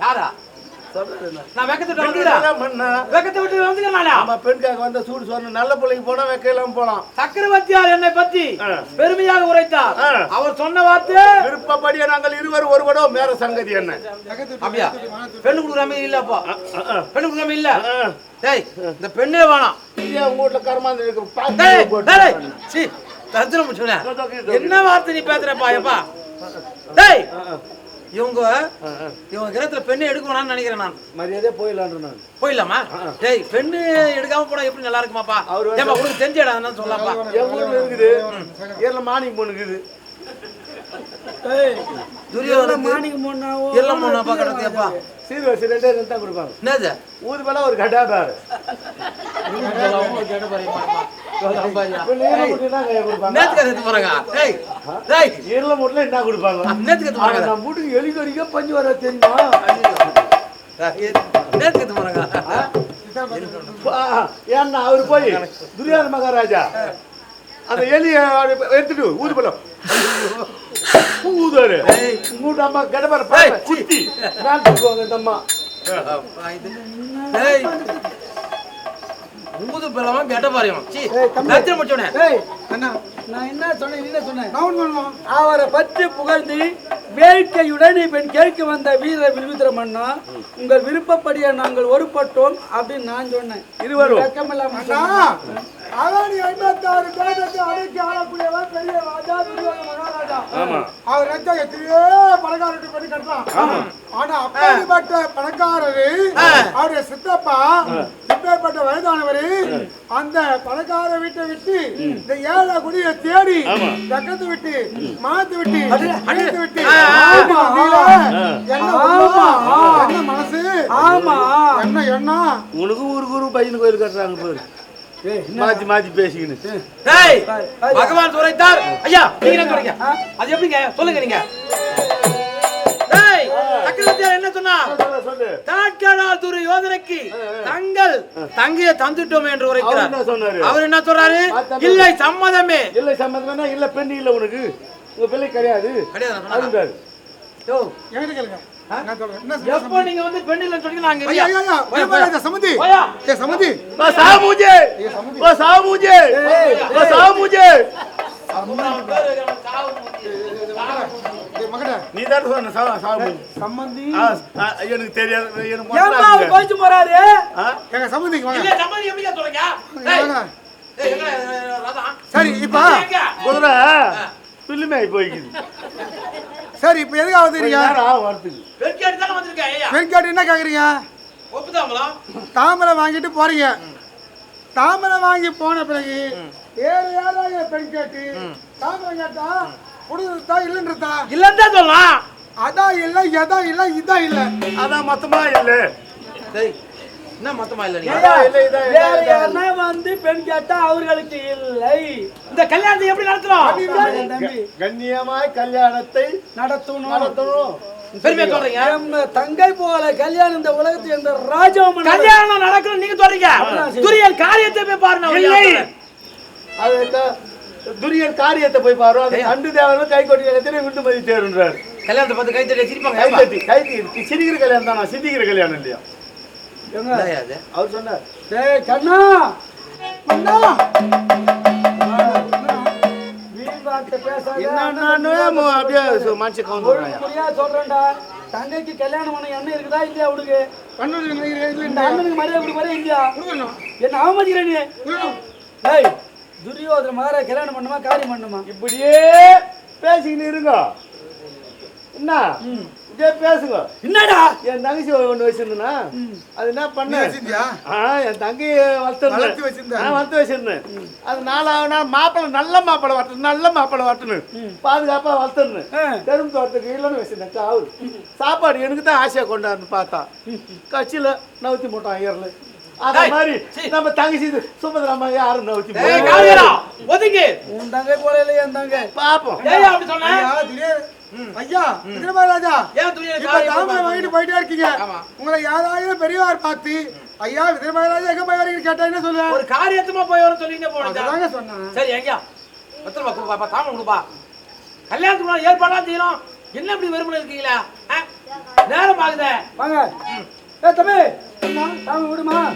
யாரா? நான் வெக்கத்தை விட்டு வந்துக்கிறேன் ஆமா பெண்காக வந்த சூடு சொன்ன நல்ல பிள்ளைக்கு போனா வெக்க இல்லாம போலாம். சக்கரவர்த்தியார் என்னை பத்தி. பெருமையாக உரைத்தார். அவர் சொன்ன வார்த்தை விருப்பப்படியே நாங்கள் இருவர் ஒருவடோ மேற சங்கதி என்ன? அப்படியா? பெண்ணு கொடுக்குற மாதிரி இல்ல அப்போ பெண்ணு கொடுக்குற மாதிரி இல்ல. ஆ. டேய் இந்த பெண்ணே வேணாம். உங்க வீட்டுல கருமாந்து இருக்கு. முடிச்சுனே என்ன வார்த்தை நீ பேசுறப்பா எப்பா டேய் இவங்க இவங்க கிரகத்துல பெண்ணை எடுக்க வேணாம்னு நினைக்கிறேன் நான். மரியாதையா போயிடலான்ற நான். போயிடலாமா? டேய் பெண்ணு எடுக்காம போனா எப்படி நல்லா இருக்குமாப்பா? ஏப்பா உனக்கு தெரிஞ்ச இடம் சொல்லலாம்ப்பா என் ஊர்ல இருக்குது? ஏர்ல மானியம் பொண்ணு இருக்குது. ஒரு கடா என்ன கொடுப்பாங்க நம்ம வீட்டுக்கு எலி கடிக்க பஞ்சு வர தெரியுமா? எடுத்து போறாங்க. ஏன்னா அவரு போய் துரியாத மகாராஜா. அந்த எலிய எடுத்துட்டு ஊது பலம் ஊதாரு மூட்டு அம்மா கடப்பார. குத்தி நான் தூக்குவாங்க இந்த அம்மா. டேய் ஊது பெல்லாம கெட்ட பாரியம் சீ. நேத்திரம் முடிச்சோனே ஏய் அண்ணா நான் என்ன சொன்னேன் நீ என்ன சொன்னேன் அவரை பற்றி புகழ்ந்து வேட்கையுடன் இப்ப கேட்க வந்த வீர வில்வித்திர மன்னா உங்கள் விருப்பப்படியே நாங்கள் ஒருப்பட்டோம் அப்படின்னு நான் சொன்னேன் இருவரும். வெக்கமில்லாம. அவன் ஐம்பத்தாறு தேசத்தை அடக்கி ஆளக்கூடியவன் பெரிய ராஜா அவர் நினைச்சா எத்தனையோ பணக்காரருக்கு பண்ணி கட்டலாம் ஆனா அப்படிப்பட்ட பணக்காரரு அவருடைய சித்தப்பா இப்பேற்பட்ட வயதானவரு அந்த பணக்கார வீட்டை விட்டு இந்த ஏழை குடியை தேடி பக்கத்து விட்டு மாத்து விட்டு அழித்து விட்டு ஆமா, என்ன மனசு? ஆமா. என்ன என்ன உனக்கு ஊருக்கு ஊருக்கு பையனு கோயில் கட்டுறாங்க பாரு. மாத்தி மாத்தி பேசிக்கின்னு. டேய் பகவான் உரைத்தார் ஐயா நீங்க என்ன சொல்றீங்க அது எப்படிங்க? சொல்லுங்க நீங்க. என்ன சொன்னா? சொல்லு, சொல்லு. தாட்கடா துரியோதனைக்கு தங்கள் தங்கைய தந்துட்டோம் என்று உரைக்கிறார். என்ன சொன்னாரு? அவர் என்ன சொல்றாரு? இல்லை சம்மதமே. இல்ல சம்மந்தம்னா இல்ல பெண் இல்ல உனக்கு. உங்க பிள்ளை கிடையாது. கிடையாது நீங்க வந்து பெண் இல்லைன்னு சொன்னீங்க நாங்க ஐயா ஐயா பயப்படாத எனக்கு தெரியாது எனக்கு சரி இப்ப. குதிரை ஆகி போய்க்குது. சரி இப்ப எதுக்கு கொஞ்ச ஆகுதுறீங்க நேரம் ஆகும் வரத்துக்கு. பெருக்கேட்டு தானே வந்திருக்கேன். வெண்காட்டு என்ன கேக்குறீங்க? ஒப்புதாங்களா? தாமரை வாங்கிட்டு போறீங்க. தாமரை வாங்கி போன பிறகு ஏழு ஏழாயிர பெண் கேட்டு தாமரை கேட்டா கொடுத்தா இல்லைன்றதா? இல்லைன்னு தான் சொல்லலாம். அதான் இல்ல எதா இல்ல இதான் இல்ல. அதான் மொத்தமா இல்ல. டேய், என்ன மொத்தமா இல்ல வந்து பெண் கேட்டா அவர்களுக்கு இல்லை. இந்த கல்யாணத்தை எப்படி நடத்துறோம்? கண்ணியமாய் கல்யாணத்தை நடத்தணும். நடத்தணும். பெருமையா சொல்றீங்க? நம்ம தங்கை போல கல்யாணம் இந்த உலகத்தில் இந்த ராஜாவும் கல்யாணம் நடக்கணும் நீங்க சொல்றீங்க. துரியன் காரியத்தை போய் பாருங்க? அது துரியன் காரியத்தை போய் பாரு. அது அண்டு தேவனும் கை கொட்டி விட்டு மதி தேருன்றாரு கல்யாணத்தை பார்த்து கை தட்டி சிரிப்பாங்க கை? தட்டி. சிரிக்கிற கல்யாணம் தானா? சிந்திக்கிற கல்யாணம் இல்லையா? அவர் சொன்னார். டேய் கண்ணா! சொல்றேன்டா. தங்கைக்கு கல்யாணம் பண்ண எண்ணம் இருக்குதா இல்லையா அவனுக்கு அண்ணனுக்கு மரியாதை கொடுக்க மாதிரியா இல்லையா? என்ன அவமதிக்கிற நீ கொடுக்கணும். டேய் துரியோதன மகாராஜ் கல்யாணம் பண்ணுமா காரியம் பண்ணுமா? இப்படியே பேசிக்கின்னு இருங்க. என்ன? இதே பேசுங்க. என்னடா? என் தங்கச்சி ஒன்று வச்சிருந்தேன்னா அது என்ன பண்ண? வச்சிருந்தியா? ஆ என் தங்கையை வளர்த்து வளர்த்துருந்தேன் வச்சிருந்த. ஆ வளர்த்து வச்சிருந்தேன். அது நாலாவது நாள் மாப்பிள்ளை நல்ல மாப்பிள்ளை வளர்த்து நல்ல மாப்பிள்ளை வளர்த்துன்னு பாதுகாப்பா வளர்த்துருந்தேன். பெரும் தோட்டத்துக்கு இல்லைன்னு வச்சிருந்தேன் காவல் சாப்பாடு எனக்கு தான் ஆசையா கொண்டாந்து பார்த்தா கட்சியில நவுத்தி போட்டான் ஐயர்ல. அத மாதிரி. நம்ம தங்கச்சி இது சுபதிராமா யாரும் நவுத்தி ஒதுங்கு. உன் தங்கை போல இல்லையா என் தங்கை? பாப்போம். அப்படி சொன்ன? ஐயா காரியம் தாமரை வாங்கிட்டு போயிட்டே இருக்கீங்க. உங்களை யாராவது பெரியவார் பார்த்து ஐயா விக்ரமராஜா எங்க போய் வரீங்கன்னு கேட்டா என்ன சொல்லுவேன் ஒரு காரியத்துமா போய் வர சொல்லிங்க போனதா அதுதாங்க சொன்னேன். சரி எங்கயா? பத்திரமா கொடுப்பா தாம கொடுப்பா. கல்யாணத்துக்கு ஏற்பாடா செய்யணும். என்ன இப்படி வெறுமனை இருக்கீங்களா? நேரம் ஆகுதே. வாங்க. ஏ தம்பி சாமி விடுமா